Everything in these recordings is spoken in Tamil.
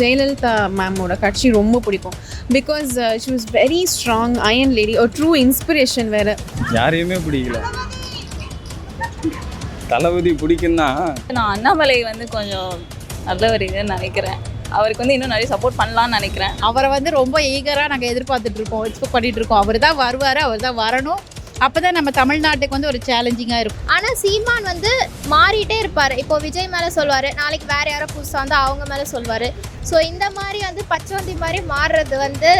ஜெயலலிதா மேமோட கட்சி ரொம்ப பிடிக்கும். Because she was very strong iron lady ஒரு ட்ரூ இன்ஸ்பிரேஷன் வேறு. யாரையுமே பிடிக்கல. தளபதி பிடிக்குன்னா நான் அண்ணாமலை வந்து கொஞ்சம் நல்லவர் இதுன்னு நினைக்கிறேன். அவருக்கு வந்து இன்னும் நிறைய சப்போர்ட் பண்ணலாம்னு நினைக்கிறேன். அவரை வந்து ரொம்ப ஈகராக நாங்கள் எதிர்பார்த்துட்டு இருக்கோம். எக்ஸ்பெக்ட் பண்ணிட்டு இருக்கோம். அவர் தான் வருவார் அவர் தான் வரணும். அப்பதான் நம்ம தமிழ்நாட்டுக்கு வந்து ஒரு சேலஞ்சிங்காக இருக்கும். ஆனால் சீமான் வந்து மாறிட்டே இருப்பார். இப்போ விஜய் மேலே சொல்வாரு நாளைக்கு வேற யாரோ புதுசாக வந்து அவங்க மேலே சொல்வாரு. ஸோ இந்த மாதிரி வந்து பச்சவந்தி மாதிரி மாறுறது வந்து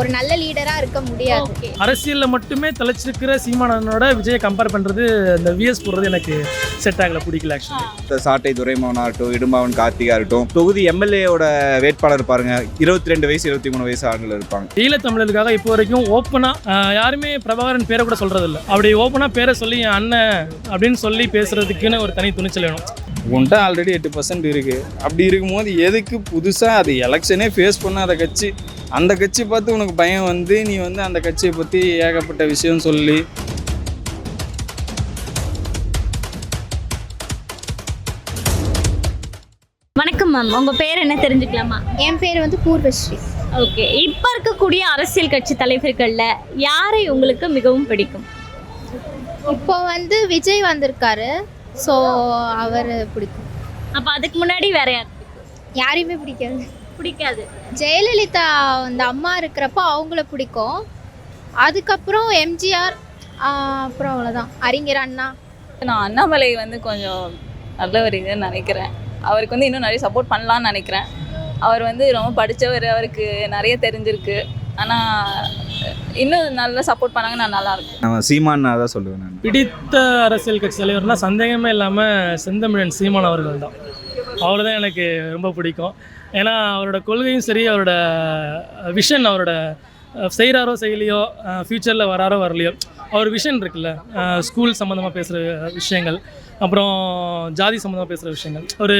ஒரு நல்ல லீடராக இருக்க முடியாது. அரசியலில் மட்டுமே தலைச்சிருக்கிற சீமானனோட விஜயை கம்பேர் பண்ணுறது இந்த விஎஸ் போடுறது எனக்கு செட் ஆகல பிடிக்கல ஆக்சுவலி சாட்டை துரைமோகன் ஆகட்டும் இடும்பாவன் கார்த்திகா இருக்கட்டும் தொகுதி எம்எல்ஏவோட வேட்பாளர் பாருங்க. இருபத்தி ரெண்டு வயசு இருபத்தி மூணு வயசு ஆண்கள் இருப்பாங்க. ஈழத்தமிழருக்காக இப்போ வரைக்கும் ஓப்பனாக யாருமே பிரபாகரன் பேரை கூட சொல்கிறது இல்லை அப்படி ஓப்பனாக பேரை சொல்லி என் அண்ணன் அப்படின்னு சொல்லி பேசுறதுக்குன்னு ஒரு தனி துணிச்சல் வேணும். உன்ட்ட ஆல்ரெடி எட்டு பர்சன்ட் இருக்குது அப்படி இருக்கும்போது எதுக்கு புதுசாக அது எலெக்ஷனே ஃபேஸ் பண்ணாத கட்சி? அந்த கட்சி பார்த்து உனக்கு பயம் வந்து நீ வந்து அந்த கட்சியை பற்றி ஏகப்பட்ட விஷயம் சொல்லி. வணக்கம் மேம் உங்க பேர் என்ன தெரிஞ்சுக்கலாமா? என் பேர் வந்து பூர்வஸ்ரீ. ஓகே இப்போ இருக்கக்கூடிய அரசியல் கட்சி தலைவர்கள்ல யாரை உங்களுக்கு மிகவும் பிடிக்கும்? இப்போ வந்து விஜய் வந்திருக்காரு. ஸோ அவர் பிடிக்கும். அப்ப அதுக்கு முன்னாடி வேற யார் யாரையுமே பிடிக்காது. பிடிக்காது. ஜெயலலிதா அந்த அம்மா இருக்கிறப்போ அவங்கள பிடிக்கும். அதுக்கப்புறம் எம்ஜிஆர் அப்புறம் அவ்வளோதான் அறிஞர் அண்ணா. நான் அண்ணாமலை வந்து கொஞ்சம் நல்லவர் இதுன்னு நினைக்கிறேன். அவருக்கு வந்து இன்னும் நிறைய சப்போர்ட் பண்ணலாம்னு நினைக்கிறேன். அவர் வந்து ரொம்ப படித்தவர் அவருக்கு நிறைய தெரிஞ்சிருக்கு. ஆனால் இன்னும் நல்லா சப்போர்ட் நல்லாயிருக்கும் நான் சீமான் தான் சொல்லுவேன் நான். பிடித்த அரசியல் கட்சி தலைவர்னா சந்தேகமே இல்லாமல் செந்தமிழன் சீமான் அவர்கள் தான். அவ்வளோதான் எனக்கு ரொம்ப பிடிக்கும். ஏன்னா அவரோட கொள்கையும் சரி அவரோட விஷன் அவரோட செய்கிறாரோ செய்யலையோ ஃப்யூச்சரில் வராரோ வரலையோ அவர் விஷன் இருக்குல்ல ஸ்கூல் சம்மந்தமாக பேசுகிற விஷயங்கள் அப்புறம் ஜாதி சம்மந்தமாக பேசுகிற விஷயங்கள். ஒரு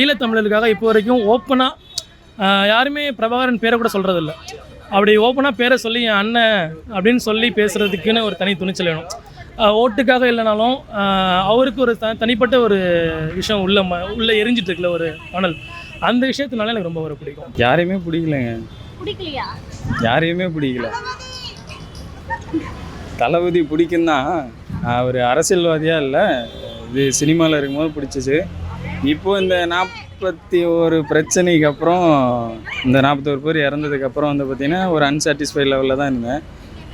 ஈழத்தமிழருக்காக இப்போ வரைக்கும் ஓப்பனாக யாருமே பிரபாகரன் பேரை கூட சொல்கிறதில்ல அப்படி ஓப்பனாக பேரை சொல்லி என் அண்ணன் அப்படின்னு சொல்லி பேசுகிறதுக்குன்னு ஒரு தனி துணிச்சல் வேணும். ஓட்டுக்காக இல்லைனாலும் அவருக்கு ஒரு த தனிப்பட்ட ஒரு விஷயம் உள்ள ம உள்ளே எரிஞ்சிட்டு இருக்குல்ல ஒரு அனல் அந்த விஷயத்தினால எனக்கு ரொம்ப ஒரு பிடிக்கும். யாரையுமே பிடிக்கலங்க. பிடிக்கலையா? யாரையுமே பிடிக்கல. தளபதி பிடிக்குன்னா அவர் அரசியல்வாதியா இல்லை இது சினிமாவில் இருக்கும்போது பிடிச்சிச்சு இப்போ இந்த நாற்பத்தி ஒரு பிரச்சனைக்கு அப்புறம் இந்த நாற்பத்தோரு பேர் இறந்ததுக்கு அப்புறம் வந்து பார்த்தீங்கன்னா ஒரு அன்சாட்டிஸ்ஃபை லெவலில் தான் இருந்தேன்.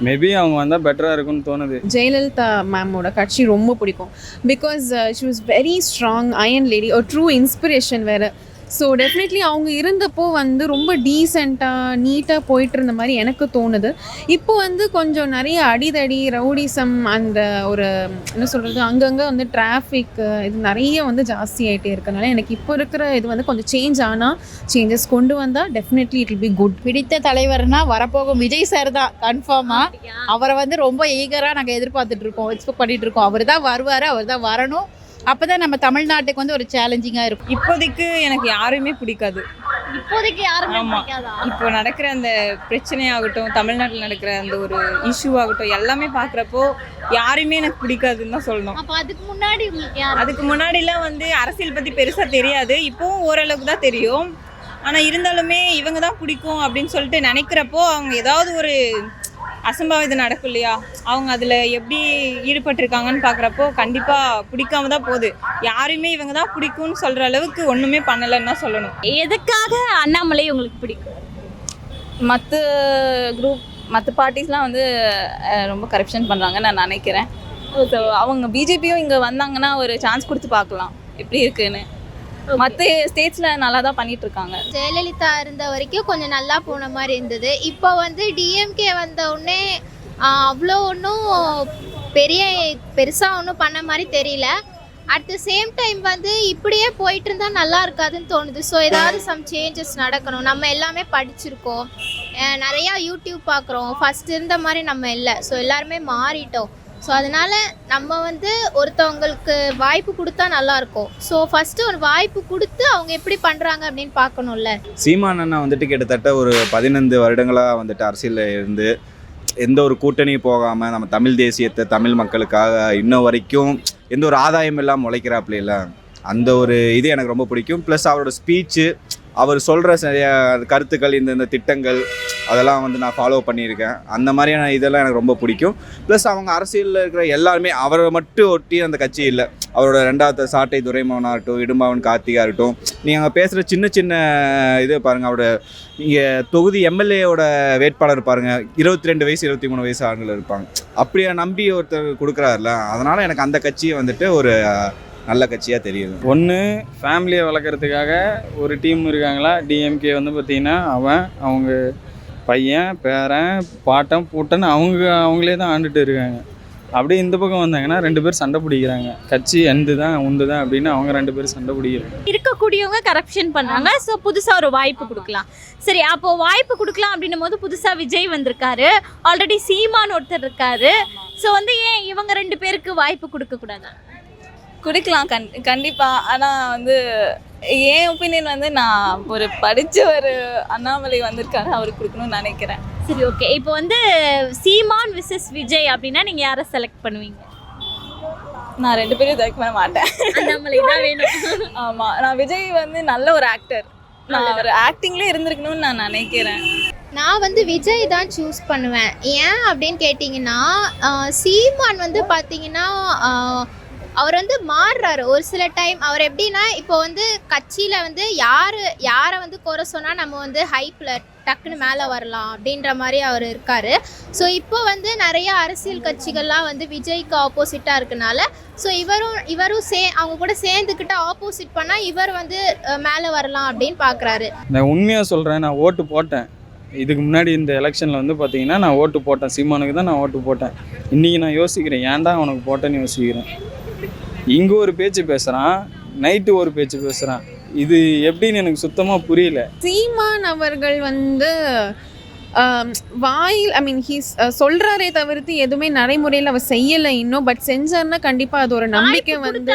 மேபி அவங்க வந்தால் பெட்டராக இருக்கும்னு தோணுது. ஜெயலலிதா மேமோட கட்சி ரொம்ப பிடிக்கும். Because she was very strong iron lady ஒரு ட்ரூ இன்ஸ்பிரேஷன் வேறு. ஸோ டெஃபினெட்லி அவங்க இருந்தப்போ வந்து ரொம்ப டீசெண்டாக நீட்டாக போயிட்டு இருந்த மாதிரி எனக்கு தோணுது. இப்போ வந்து கொஞ்சம் நிறைய அடிதடி ரவுடிசம் அந்த ஒரு என்ன சொல்கிறது அங்கங்கே வந்து டிராஃபிக் இது நிறைய வந்து ஜாஸ்தி ஆகிட்டே இருக்கனால எனக்கு இப்போ இருக்கிற இது வந்து கொஞ்சம் சேஞ்ச் ஆனால் சேஞ்சஸ் கொண்டு வந்தால் definitely it will be good பிடித்த தலைவர்னா வரப்போகும் விஜய் சார் தான். கன்ஃபார்மாக அவரை வந்து ரொம்ப ஈகராக நாங்கள் எதிர்பார்த்துட்டு இருக்கோம். எக்ஸ்பெக்ட் பண்ணிட்டு இருக்கோம். அவர் தான் வருவார் அவர் தான் வரணும். அப்போ தான் நம்ம தமிழ்நாட்டுக்கு வந்து ஒரு சேலஞ்சிங்காக இருக்கும். இப்போதைக்கு எனக்கு யாருமே பிடிக்காது. இப்போதைக்கு யாருமே ஆமா. பிடிக்காதா? இப்போ நடக்கிற அந்த பிரச்சனையாகட்டும் தமிழ்நாட்டில் நடக்கிற அந்த ஒரு இஷ்யூ ஆகட்டும் எல்லாமே பார்க்குறப்போ யாருமே எனக்கு பிடிக்காதுன்னு தான் சொல்லணும். அப்ப அதுக்கு முன்னாடி உங்களுக்கு யார் அதுக்கு முன்னாடிலாம் வந்து அரசியல் பற்றி பெருசாக தெரியாது. இப்போவும் ஓரளவுக்கு தான் தெரியும். ஆனால் இருந்தாலுமே இவங்க தான் பிடிக்கும் அப்படின்னு சொல்லிட்டு நினைக்கிறப்போ அவங்க ஏதாவது ஒரு அசம்பாவிதம் நடக்கும் இல்லையா? அவங்க அதில் எப்படி ஈடுபட்டிருக்காங்கன்னு பார்க்குறப்போ கண்டிப்பாக பிடிக்காம தான் போகுது. யாருமே இவங்க தான் பிடிக்கும்னு சொல்கிற அளவுக்கு ஒன்றுமே பண்ணலைன்னு தான் சொல்லணும். எதுக்காக அண்ணாமலை உங்களுக்கு பிடிக்கும்? மற்ற குரூப் மற்ற பார்ட்டிஸ்லாம் வந்து ரொம்ப கரப்ஷன் பண்ணுறாங்கன்னு நான் நினைக்கிறேன். ஸோ அவங்க பிஜேபியும் இங்கே வந்தாங்கன்னா ஒரு சான்ஸ் கொடுத்து பார்க்கலாம். எப்படி இருக்குன்னு. மற்ற ஸ்டேட்ஸில் நல்லா தான் பண்ணிட்டு இருக்காங்க ஜெயலலிதா இருந்த வரைக்கும் கொஞ்சம் நல்லா போன மாதிரி இருந்தது. இப்போ வந்து டிஎம்கே வந்த உடனே அவ்வளோ ஒன்றும் பெரிய பெருசாக ஒன்றும் பண்ண மாதிரி தெரியல. அட் த சேம் டைம் வந்து இப்படியே போயிட்டு இருந்தால் நல்லா இருக்காதுன்னு தோணுது. ஸோ ஏதாவது சம் சேஞ்சஸ் நடக்கணும். நம்ம எல்லாமே படிச்சிருக்கோம். நிறையா யூடியூப் பார்க்குறோம் ஃபஸ்ட் இருந்த மாதிரி நம்ம இல்லை. ஸோ எல்லாருமே மாறிட்டோம். ஸோ அதனால நம்ம வந்து ஒருத்தவங்களுக்கு வாய்ப்பு கொடுத்தா நல்லா இருக்கும் ஸோ ஃபஸ்ட்டு ஒரு வாய்ப்பு கொடுத்து அவங்க எப்படி பண்ணுறாங்க அப்படின்னு பார்க்கணும்ல. சீமான் அண்ணா வந்துட்டு கிட்டத்தட்ட ஒரு பதினைந்து வருடங்களாக வந்துட்டு அரசியலில் இருந்து எந்த ஒரு கூட்டணி போகாமல் நம்ம தமிழ் தேசியத்தை தமிழ் மக்களுக்காக இன்ன வரைக்கும் எந்த ஒரு ஆதாயம் இல்லாமல் முளைக்கிறாப்புல அந்த ஒரு இது எனக்கு ரொம்ப பிடிக்கும். ப்ளஸ் அவரோட ஸ்பீச்சு அவர் சொல்கிற சரியா கருத்துக்கள் இந்த இந்த திட்டங்கள் அதெல்லாம் வந்து நான் ஃபாலோ பண்ணியிருக்கேன். அந்த மாதிரியான இதெல்லாம் எனக்கு ரொம்ப பிடிக்கும். ப்ளஸ் அவங்க அரசியலில் இருக்கிற எல்லாருமே அவரை மட்டும் ஒட்டி அந்த கட்சி இல்லை. அவரோட ரெண்டாவது சாட்டை துரைமோகன் ஆகட்டும் இடும்பாவன் கார்த்திகா இருக்கட்டும் நீங்கள் அங்கே பேசுகிற சின்ன சின்ன இது பாருங்கள் அவரோட இங்கே தொகுதி எம்எல்ஏவோட வேட்பாளர் பாருங்கள் இருபத்தி ரெண்டு வயசு இருபத்தி மூணு வயசு ஆண்கள் இருப்பாங்க. அப்படியே நம்பி ஒருத்தர் கொடுக்குறாருல அதனால் எனக்கு அந்த கட்சியை வந்துட்டு ஒரு நல்ல கட்சியாக தெரியுது. ஒன்று ஃபேமிலியை வளர்க்குறதுக்காக ஒரு டீம் இருக்காங்களா? டிஎம்கே வந்து பார்த்திங்கன்னா அவன் அவங்க பையன் பேரன் பாட்டன் பூட்டன் அவங்க அவங்களே தான் ஆண்டுட்டு இருக்காங்க. அப்படியே இந்த பக்கம் வந்தாங்கன்னா ரெண்டு பேர் சண்டை பிடிக்கிறாங்க. கட்சி எந்து தான் உந்து தான் அப்படின்னு அவங்க ரெண்டு பேரும் சண்டை பிடிக்கிறாங்க. இருக்கக்கூடியவங்க கரப்ஷன் பண்ணாங்க. ஸோ புதுசா ஒரு வாய்ப்பு கொடுக்கலாம். சரி அப்போ வாய்ப்பு கொடுக்கலாம் அப்படின்னும் போது புதுசா விஜய் வந்திருக்காரு. ஆல்ரெடி சீமான் ஒருத்தர் இருக்காரு. ஸோ வந்து ஏன் இவங்க ரெண்டு பேருக்கு வாய்ப்பு கொடுக்க கூடாதா கொடுக்கலாம். கண் கண்டிப்பாக ஆனால் வந்து என் ஒப்பீனியன் வந்து நான் ஒரு படித்த ஒரு அண்ணாமலை வந்திருக்காரு அவருக்கு கொடுக்கணும்னு நினைக்கிறேன். சரி ஓகே இப்போ வந்து சீமான் விசஸ் விஜய் அப்படின்னா நீங்க யாரை செலக்ட் பண்ணுவீங்க? நான் ரெண்டு பேரும் செலக்ட் பண்ண மாட்டேன். அண்ணாமலை தான் வேணும். ஆமாம் நான் விஜய் வந்து நல்ல ஒரு ஆக்டர் நான் அவர் ஆக்டிங்லேயே இருந்திருக்கணும்னு நான் நினைக்கிறேன். நான் வந்து விஜய் தான் சூஸ் பண்ணுவேன். ஏன் அப்படின்னு கேட்டிங்கன்னா சீமான் வந்து பார்த்தீங்கன்னா அவர் வந்து மாறுறாரு. ஒரு சில டைம் அவர் எப்படின்னா இப்போ வந்து கட்சியில் வந்து யார் யாரை வந்து குறை சொன்னால் நம்ம வந்து ஹைப்பில் டக்குன்னு மேலே வரலாம் அப்படின்ற மாதிரி அவர் இருக்கார். ஸோ இப்போ வந்து நிறைய அரசியல் கட்சிகள்லாம் வந்து விஜய்க்கு ஆப்போசிட்டாக இருக்கனால ஸோ இவரும் இவரும் சே அவங்க கூட சேர்ந்துக்கிட்ட ஆப்போசிட் பண்ணால் இவர் வந்து மேலே வரலாம் அப்படின்னு பார்க்குறாரு நான் உண்மையாக சொல்கிறேன் நான் ஓட்டு போட்டேன். இதுக்கு முன்னாடி இந்த எலெக்ஷனில் வந்து பார்த்தீங்கன்னா நான் ஓட்டு போட்டேன். சீமானுக்கு தான் நான் ஓட்டு போட்டேன். இன்றைக்கி நான் யோசிக்கிறேன் ஏன்டா அவனுக்கு போட்டேன்னு யோசிக்கிறேன். இங்கே ஒரு பேச்சு பேசுகிறான் நைட்டு ஒரு பேச்சு பேசுகிறான் இது எப்படின்னு எனக்கு சுத்தமாக புரியல. சீமான் அவர்கள் வந்து வாயில் ஐ மீன் ஹீஸ் சொல்றாரே தவிர்த்து எதுவுமே நடைமுறையில் அவர் செய்யலை இன்னும் பட் செஞ்சார்னா கண்டிப்பாக அது ஒரு நம்பிக்கை வந்து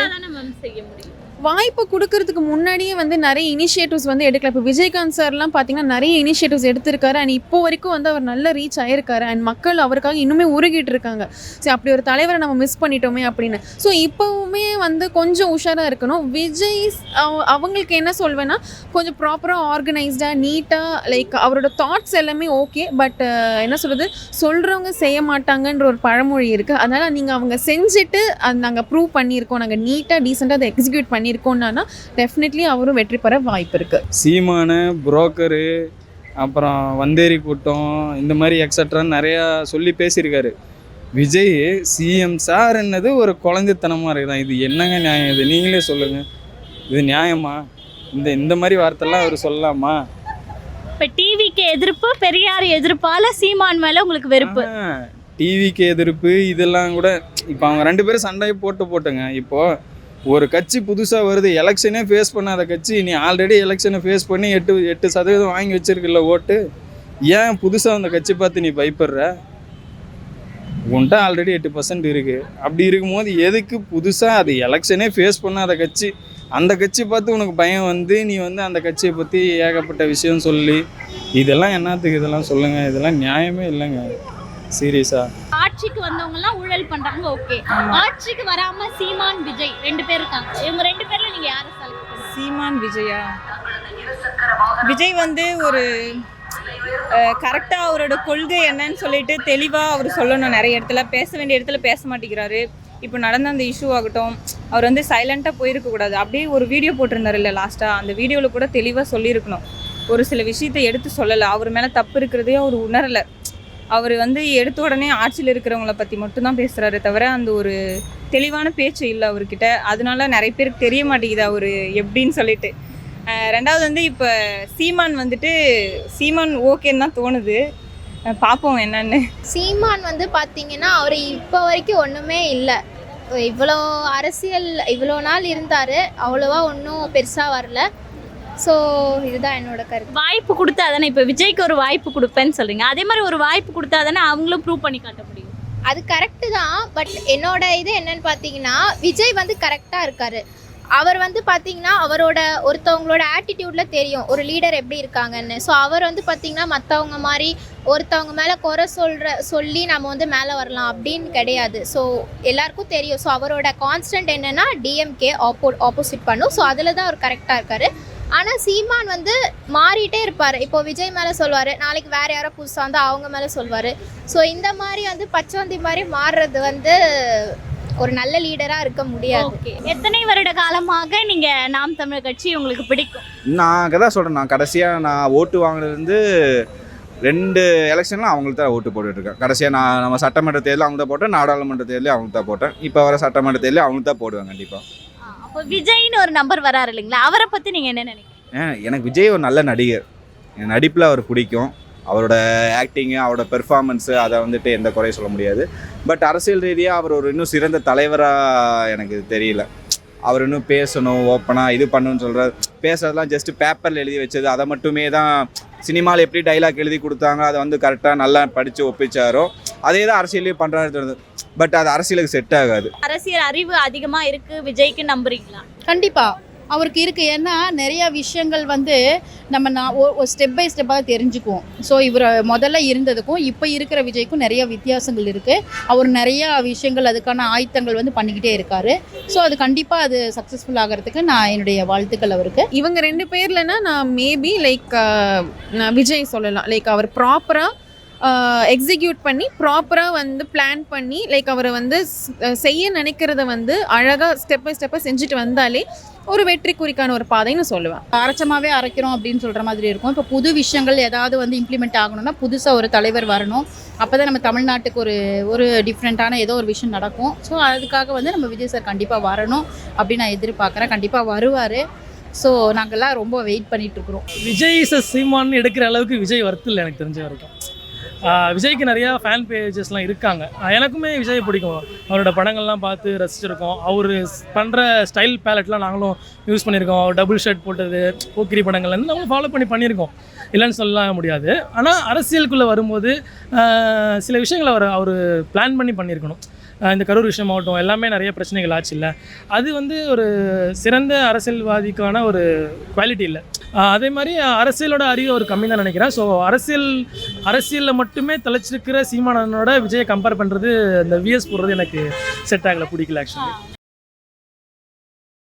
செய்ய முடியும். வாய்ப்பு கொடுக்கறதுக்கு முன்னாடியே வந்து நிறைய இனிஷியேட்டிவ்ஸ் வந்து எடுக்கலாம் இப்போ விஜயகாந்த் சார்லாம் பார்த்தீங்கன்னா நிறைய இனிஷியேட்டிவ்ஸ் எடுத்திருக்காரு. அண்ட் இப்போ வரைக்கும் வந்து அவர் நல்ல ரீச் ஆயிருக்காரு. அண்ட் மக்கள் அவருக்காக இன்னுமே உருகிட்டு இருக்காங்க. சரி அப்படி ஒரு தலைவரை நம்ம மிஸ் பண்ணிட்டோமே அப்படின்னு. ஸோ இப்போவுமே வந்து கொஞ்சம் உஷாராக இருக்கணும். விஜய் அவ- அவங்களுக்கு என்ன சொல்வேன்னா கொஞ்சம் ப்ராப்பராக ஆர்கனைஸ்டாக நீட்டாக லைக் அவரோட தாட்ஸ் எல்லாமே ஓகே பட் என்ன சொல்கிறது சொல்கிறவங்க செய்ய மாட்டாங்கன்ற ஒரு பழமொழி இருக்குது அதனால் நீங்கள் அவங்க செஞ்சுட்டு அது நாங்கள் ப்ரூவ் பண்ணியிருக்கோம். நாங்கள் நீட்டாக டீசெண்டாக அதை எக்ஸிக்யூட் பண்ணியிருக்கோம்னா டெஃபினெட்லி அவரும் வெற்றி பெற வாய்ப்பு இருக்குது சீமான புரோக்கரு அப்புறம் வந்தேரி கூட்டம் இந்த மாதிரி எக்ஸட்ரான்னு நிறையா சொல்லி பேசியிருக்காரு. விஜய் சிஎம் சார் என்னது ஒரு குழந்தைத்தனமாக இருக்குதான். இது என்னங்க நியாயம்? இது நீங்களே சொல்லுங்கள் இது நியாயமா? இந்த இந்த மாதிரி வார்த்தைலாம் அவர் சொல்லலாமா? இப்போ டிவிக்கு எதிர்ப்பு பெரியார் எதிர்ப்பால சீமான் மேல உங்களுக்கு வெறுப்பு. டிவிக்கு எதிர்ப்பு இதெல்லாம் கூட இப்போ அவங்க ரெண்டு பேரும் சண்டையை போட்டு போட்டுங்க. இப்போது ஒரு கட்சி புதுசாக வருது எலெக்ஷனே ஃபேஸ் பண்ணாத கட்சி நீ ஆல்ரெடி எலெக்ஷனை ஃபேஸ் பண்ணி எட்டு எட்டு சதவீதம் வாங்கி வச்சிருக்குல்ல ஓட்டு. ஏன் புதுசாக அந்த கட்சி பார்த்து நீ பயப்படுற? உன்ட்ட ஆல்ரெடி எட்டு பர்சன்ட் இருக்குது அப்படி இருக்கும்போது எதுக்கு புதுசாக அது எலெக்ஷனே ஃபேஸ் பண்ணாத கட்சி? அந்த கட்சி பார்த்து உனக்கு பயம் வந்து நீ வந்து அந்த கட்சியை பற்றி ஏகப்பட்ட விஷயம் சொல்லி இதெல்லாம் என்னத்துக்கு இதெல்லாம் சொல்லுங்கள் இதெல்லாம் நியாயமே இல்லைங்க. சீரியஸாக ஆட்சிக்கு வந்தவங்க எல்லாம் ஊழல் பண்றாங்க ஓகே. ஆட்சிக்கு வராம சீமான் விஜய் ரெண்டு பேர் இருக்காங்க. இவங்க ரெண்டு பேர்ல நீங்க யாரை செலக்ட் சீமான் விஜயா? விஜய் வந்து ஒரு கரெக்டாக அவரோட கொள்கை என்னன்னு சொல்லிட்டு தெளிவாக அவர் சொல்லணும். நிறைய இடத்துல பேச வேண்டிய இடத்துல பேச மாட்டேங்கிறாரு. இப்போ நடந்த அந்த இஷ்யூ ஆகட்டும் அவர் வந்து சைலண்ட்டாக போயிருக்க கூடாது. அப்படியே ஒரு வீடியோ போட்டிருந்தாரு இல்லை லாஸ்ட்டாக அந்த வீடியோவில் கூட தெளிவாக சொல்லியிருக்கணும். ஒரு சில விஷயத்தை எடுத்து சொல்லலை. அவர் மேலே தப்பு இருக்கிறதே அவர் உணரலை. அவர் வந்து எடுத்த உடனே ஆட்சியில் இருக்கிறவங்கள பற்றி மட்டும்தான் பேசுகிறாரு தவிர அந்த ஒரு தெளிவான பேச்சு இல்லை அவர்கிட்ட. அதனால நிறைய பேருக்கு தெரிய மாட்டேங்குது அவர் எப்படின்னு சொல்லிட்டு. ரெண்டாவது வந்து இப்போ சீமான் வந்துட்டு சீமான் ஓகேன்னு தான் தோணுது. பார்ப்போம் என்னன்னு. சீமான் வந்து பார்த்தீங்கன்னா அவர் இப்போ வரைக்கும் ஒன்றுமே இல்லை. இவ்வளோ அரசியல் இவ்வளோ நாள் இருந்தார். அவ்வளோவா ஒன்றும் பெருசாக வரல. ஸோ இதுதான் என்னோட கருத்து. வாய்ப்பு கொடுத்தா தானே இப்போ விஜய்க்கு ஒரு வாய்ப்பு கொடுப்பேன்னு சொல்றீங்க. அதே மாதிரி ஒரு வாய்ப்பு கொடுத்தா தானே அவங்களும் ப்ரூவ் பண்ணி காட்ட முடியும். அது கரெக்டு தான் பட் என்னோட இது என்னன்னு பார்த்தீங்கன்னா விஜய் வந்து கரெக்டாக இருக்காரு. அவர் வந்து பார்த்தீங்கன்னா அவரோட ஒருத்தவங்களோட ஆட்டிடியூடில் தெரியும் ஒரு லீடர் எப்படி இருக்காங்கன்னு. ஸோ அவர் வந்து பார்த்தீங்கன்னா மற்றவங்க மாதிரி ஒருத்தவங்க மேலே குறை சொல்கிற சொல்லி நம்ம வந்து மேலே வரலாம் அப்படின்னு கிடையாது. ஸோ எல்லாருக்கும் தெரியும். ஸோ அவரோட கான்ஸ்டன்ட் என்னென்னா டிஎம்கே ஆப்போ ஆப்போசிட் பண்ணும். ஸோ அதில் தான் அவர் கரெக்டாக இருக்கார். ஆனால் சீமான் வந்து மாறிட்டே இருப்பார். இப்போ விஜய் மேலே சொல்வார் நாளைக்கு வேறு யாரோ புதுசாக வந்து அவங்க மேலே சொல்வார். ஸோ இந்த மாதிரி வந்து பச்சவந்தி மாதிரி மாறுறது வந்து ஒரு நல்ல லீடராக இருக்க முடியாது. ஓகே எத்தனை வருட காலமாக நீங்க நாம் தமிழர் கட்சி உங்களுக்கு பிடிக்கும்? நான் அங்கே தான் சொல்கிறேன் நான் கடைசியாக நான் ஓட்டு வாங்கினதுலேருந்து ரெண்டு எலெக்ஷனில் அவங்களுக்கு தான் ஓட்டு போட்டுட்ருக்கேன் கடைசியாக நான் நம்ம சட்டமன்ற தேர்தலில் அவங்க தான் போட்டேன் நாடாளுமன்ற தேர்தலையும் அவங்களுக்கு தான் போட்டேன். இப்போ வர சட்டமன்ற தேர்தலையும் அவங்களுக்கு தான் போடுவேன் கண்டிப்பாக ஆ, அப்போ விஜய்னு ஒரு நம்பர் வராரு இல்லைங்களா? அவரை பற்றி நீங்கள் என்ன நினைக்கிறீங்க? எனக்கு விஜய் ஒரு நல்ல நடிகர். என் நடிப்பில் அவர் பிடிக்கும். அவரோட ஆக்டிங்கு அவரோட பெர்ஃபார்மன்ஸு அதை வந்துட்டு எந்த குறையும் சொல்ல முடியாது. பட் அரசியல் ரீதியாக அவர் ஒரு இன்னும் சிறந்த தலைவராக எனக்கு தெரியல. அவர் இன்னும் பேசணும் ஓப்பனாக இது பண்ணணும்னு சொல்கிற பேசுறதெல்லாம் ஜஸ்ட் பேப்பரில் எழுதி வச்சது. அதை மட்டுமே தான் சினிமாவில் எப்படி டைலாக் எழுதி கொடுத்தாங்க அதை வந்து கரெக்டாக நல்லா படித்து ஒப்பிச்சாரோ அதே தான் அரசியலையும் பண்ணுறாரு தோணுது பட் அது அரசியலுக்கு செட் ஆகாது. அரசியல் அறிவு அதிகமா இருக்கு விஜய்க்கு நம்புறீங்களா? கண்டிப்பா. அவருக்கு இருக்கு. ஏன்னா நிறைய விஷயங்கள் வந்து நம்ம நான் ஒரு ஸ்டெப் பை ஸ்டெப்பாக தெரிஞ்சுக்குவோம். ஸோ இவர் முதல்ல இருந்ததுக்கும் இப்போ இருக்கிற விஜய்க்கும் நிறைய வித்தியாசங்கள் இருக்குது அவர் நிறைய விஷயங்கள் அதுக்கான ஆயத்தங்கள் வந்து பண்ணிக்கிட்டே இருக்காரு. ஸோ அது கண்டிப்பாக அது சக்ஸஸ்ஃபுல் ஆகிறதுக்கு நான் என்னுடைய வாழ்த்துக்கள் அவருக்கு. இவங்க ரெண்டு பேர்லனா நான் மேபி லைக் விஜய் சொல்லலாம். லைக் அவர் ப்ராப்பராக எக்ஸிக்யூட் பண்ணி ப்ராப்பராக வந்து பிளான் பண்ணி லைக் அவரை வந்து செய்ய நினைக்கிறத வந்து அழகாக ஸ்டெப் பை ஸ்டெப்பாக செஞ்சுட்டு வந்தாலே ஒரு வெற்றி குறிக்கான ஒரு பாதைன்னு சொல்லுவேன் அரைச்சமாவே அரைக்கிறோம் அப்படின்னு சொல்கிற மாதிரி இருக்கும். இப்போ புது விஷயங்கள் ஏதாவது வந்து இம்ப்ளிமெண்ட் ஆகணும்னா புதுசாக ஒரு தலைவர் வரணும். அப்போ தான் நம்ம தமிழ்நாட்டுக்கு ஒரு ஒரு டிஃப்ரெண்ட்டான ஏதோ ஒரு விஷயம் நடக்கும். ஸோ அதுக்காக வந்து நம்ம விஜய் சார் கண்டிப்பாக வரணும் அப்படின்னு நான் எதிர்பார்க்குறேன். கண்டிப்பாக வருவார். ஸோ நாங்கள்லாம் ரொம்ப வெயிட் பண்ணிட்டு இருக்கிறோம். விஜய் சீமான்னு எடுக்கிற அளவுக்கு விஜய் ஒர்த்து இல்லை எனக்கு தெரிஞ்ச வரைக்கும். விஜய்க்கு நிறையா ஃபேன் பேஜஸ்லாம் இருக்காங்க. எனக்குமே விஜய் பிடிக்கும். அவரோட படங்கள்லாம் பார்த்து ரசிச்சிருக்கோம். அவர் பண்ணுற ஸ்டைல் பேலட்லாம் நாங்களும் யூஸ் பண்ணியிருக்கோம். அவர் டபுள் ஷர்ட் போட்டது போக்கிரி படங்கள்லேருந்து நாங்களும் ஃபாலோ பண்ணி பண்ணியிருக்கோம். இல்லைன்னு சொல்ல முடியாது. ஆனால் அரசியலுக்குள்ளே வரும்போது சில விஷயங்களை அவர் அவர் பிளான் பண்ணி பண்ணியிருக்கணும். இந்த கரூர் விஷயம் மாவட்டம் எல்லாமே நிறைய பிரச்சனைகள் ஆச்சு இல்லை. அது வந்து ஒரு சிறந்த அரசியல்வாதிக்கான ஒரு குவாலிட்டி இல்லை. அதே மாதிரி அரசியலோட அறிவு ஒரு கம்மி தான் நினைக்கிறேன். ஸோ அரசியல் அரசியலில் மட்டுமே தலைச்சிருக்கிற சீமானனோட விஜயை கம்பேர் பண்ணுறது இந்த விஎஸ் போடுறது எனக்கு செட் ஆகலை பிடிக்கல ஆக்சுவலி